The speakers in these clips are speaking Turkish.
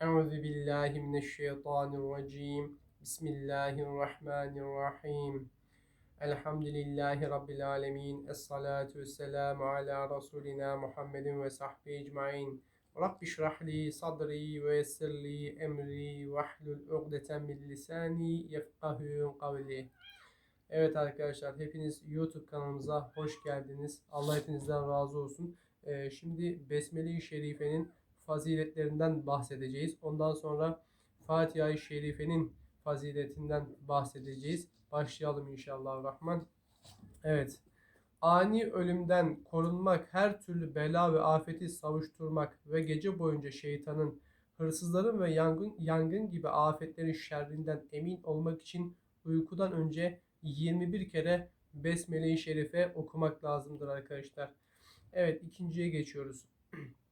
Euzu billahi mineşşeytanirracim. Bismillahirrahmanirrahim. Elhamdülillahi Rabbil alemin. Esselatu vesselamu ala Resulina Muhammedin ve sahbihi ecmain. Rabbi şrahli sadri ve yessirli emri ve hlul ugdeten min lisani yefkahu kavli. Evet arkadaşlar hepiniz YouTube kanalımıza hoş geldiniz. Allah hepinizden razı olsun. Ee, şimdi Besmele-i Şerife'nin faziletlerinden bahsedeceğiz. Ondan sonra Fatiha-i Şerife'nin faziletinden bahsedeceğiz. Başlayalım inşallah Rahman. Evet. Ani ölümden korunmak, her türlü bela ve afeti savuşturmak ve gece boyunca şeytanın, hırsızların ve yangın, yangın gibi afetlerin şerrinden emin olmak için uykudan önce 21 kere Besmele-i Şerife okumak lazımdır arkadaşlar. Evet ikinciye geçiyoruz.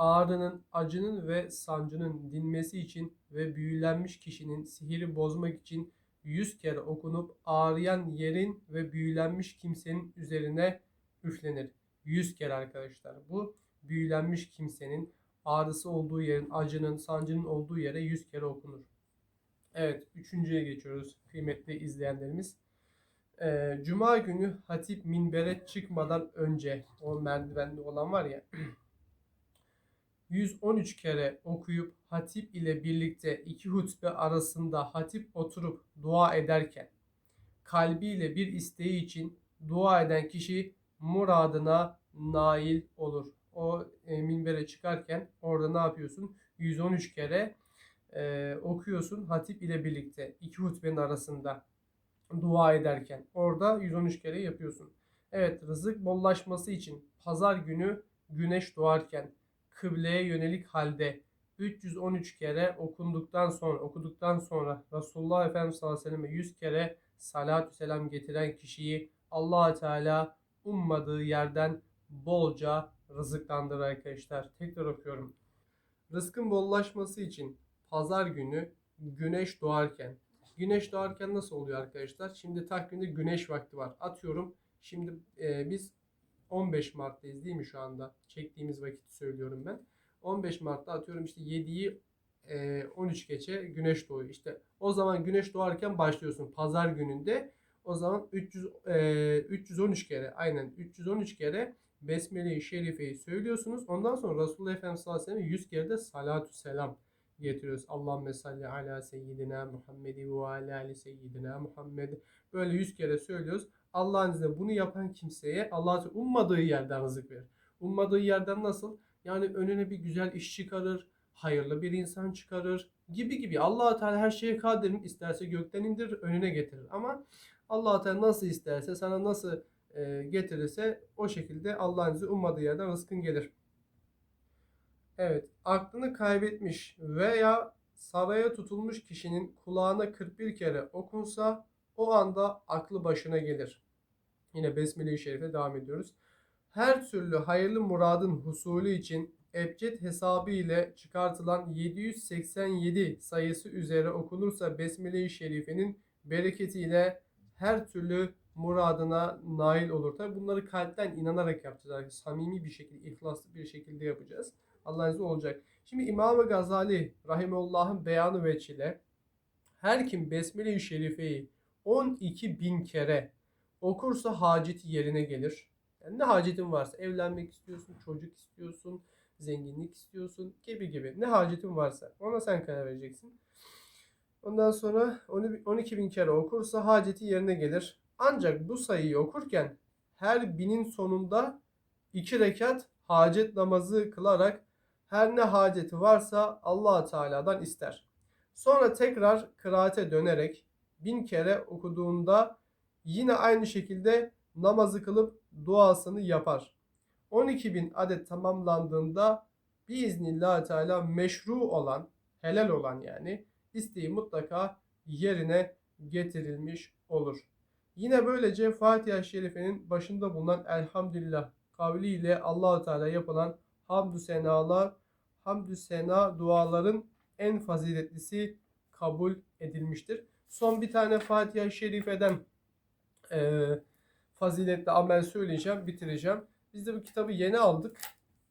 Ağrının, acının ve sancının dinmesi için ve büyülenmiş kişinin sihiri bozmak için 100 kere okunup ağrıyan yerin ve büyülenmiş kimsenin üzerine üflenir. 100 kere arkadaşlar. Bu büyülenmiş kimsenin ağrısı olduğu yerin, acının, sancının olduğu yere 100 kere okunur. Evet, üçüncüye geçiyoruz kıymetli izleyenlerimiz. Ee, Cuma günü hatip minbere çıkmadan önce o merdivenli olan var ya 113 kere okuyup hatip ile birlikte iki hutbe arasında hatip oturup dua ederken kalbiyle bir isteği için dua eden kişi muradına nail olur. O e, minbere çıkarken orada ne yapıyorsun? 113 kere e, okuyorsun hatip ile birlikte iki hutbenin arasında dua ederken. Orada 113 kere yapıyorsun. Evet rızık bollaşması için pazar günü güneş doğarken kıbleye yönelik halde 313 kere okunduktan sonra okuduktan sonra Resulullah Efendimiz sallallahu aleyhi ve selleme 100 kere salatü selam getiren kişiyi allah Teala ummadığı yerden bolca rızıklandırır arkadaşlar. Tekrar okuyorum. Rızkın bollaşması için pazar günü güneş doğarken Güneş doğarken nasıl oluyor arkadaşlar? Şimdi takvimde güneş vakti var. Atıyorum şimdi e, biz 15 Mart'tayız değil mi şu anda? Çektiğimiz vakiti söylüyorum ben. 15 Mart'ta atıyorum işte 7'yi e, 13 geçe güneş doğuyor. İşte o zaman güneş doğarken başlıyorsun pazar gününde. O zaman 300 e, 313 kere aynen 313 kere Besmele-i Şerife'yi söylüyorsunuz. Ondan sonra Resulullah Efendimiz sallallahu aleyhi ve sellem 100 kere de salatü selam getiriyoruz. Allahümme salli ala seyyidina Muhammedi ve ala ali seyyidina Muhammed. Böyle yüz kere söylüyoruz. Allah'ın izniyle bunu yapan kimseye Allah ummadığı yerden rızık verir. Ummadığı yerden nasıl? Yani önüne bir güzel iş çıkarır, hayırlı bir insan çıkarır gibi gibi. allah Teala her şeye kadirdir. İsterse gökten indirir, önüne getirir. Ama allah Teala nasıl isterse, sana nasıl e, getirirse o şekilde Allah'ın izniyle ummadığı yerden rızkın gelir. Evet, aklını kaybetmiş veya saraya tutulmuş kişinin kulağına 41 kere okunsa o anda aklı başına gelir. Yine Besmele-i Şerif'e devam ediyoruz. Her türlü hayırlı muradın husulü için ebced hesabı ile çıkartılan 787 sayısı üzere okunursa Besmele-i Şerife'nin bereketiyle her türlü muradına nail olur. Tabi bunları kalpten inanarak yapacağız. Yani samimi bir şekilde, ihlaslı bir şekilde yapacağız. Allah'ın izniyle olacak. Şimdi İmam Gazali Rahimullah'ın beyanı veçile her kim Besmele-i Şerife'yi 12 bin kere okursa haceti yerine gelir. Yani ne hacetin varsa evlenmek istiyorsun, çocuk istiyorsun, zenginlik istiyorsun gibi gibi. Ne hacetin varsa ona sen karar vereceksin. Ondan sonra 12 bin kere okursa haceti yerine gelir. Ancak bu sayıyı okurken her binin sonunda iki rekat hacet namazı kılarak her ne haceti varsa allah Teala'dan ister. Sonra tekrar kıraate dönerek bin kere okuduğunda yine aynı şekilde namazı kılıp duasını yapar. 12 bin adet tamamlandığında biiznillah Teala meşru olan, helal olan yani isteği mutlaka yerine getirilmiş olur. Yine böylece Fatiha-i Şerife'nin başında bulunan Elhamdülillah kavliyle allah Teala yapılan hamdü senalar hamdü sena duaların en faziletlisi kabul edilmiştir. Son bir tane Fatiha-i Şerife'den e, faziletli amel söyleyeceğim, bitireceğim. Biz de bu kitabı yeni aldık.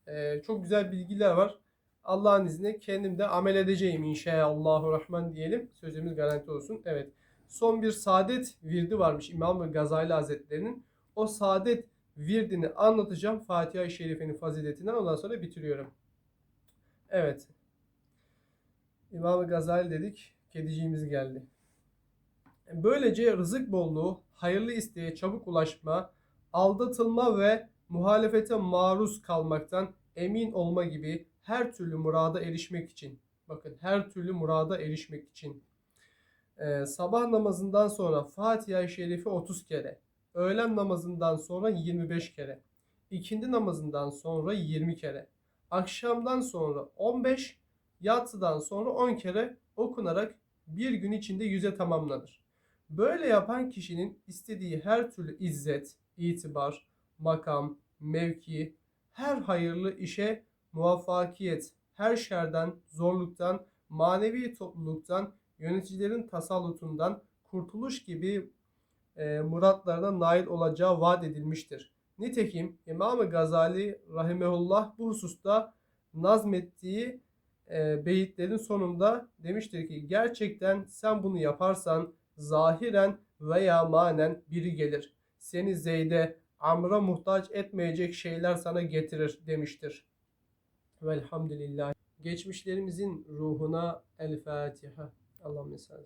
E, çok güzel bilgiler var. Allah'ın izniyle kendim de amel edeceğim inşallah rahman diyelim. Sözümüz garanti olsun. Evet. Son bir saadet virdi varmış İmam Gazali Hazretleri'nin. O saadet virdini anlatacağım. Fatiha-i Şerife'nin faziletinden ondan sonra bitiriyorum. Evet. İmam Gazali dedik. Kediciğimiz geldi. Böylece rızık bolluğu, hayırlı isteğe çabuk ulaşma, aldatılma ve muhalefete maruz kalmaktan emin olma gibi her türlü murada erişmek için, bakın her türlü murada erişmek için e, sabah namazından sonra Fatiha-i Şerifi 30 kere, öğlen namazından sonra 25 kere, ikindi namazından sonra 20 kere, akşamdan sonra 15, yatsıdan sonra 10 kere okunarak bir gün içinde yüze tamamlanır. Böyle yapan kişinin istediği her türlü izzet, itibar, makam, mevki, her hayırlı işe muvaffakiyet, her şerden, zorluktan, manevi topluluktan, yöneticilerin tasallutundan kurtuluş gibi e, muratlarına nail olacağı vaat edilmiştir. Nitekim İmam-ı Gazali Rahimehullah bu hususta nazmettiği e, beyitlerin sonunda demiştir ki gerçekten sen bunu yaparsan zahiren veya manen biri gelir. Seni Zeyd'e, Amr'a muhtaç etmeyecek şeyler sana getirir demiştir. Velhamdülillah. Geçmişlerimizin ruhuna El Fatiha. Allahümme salli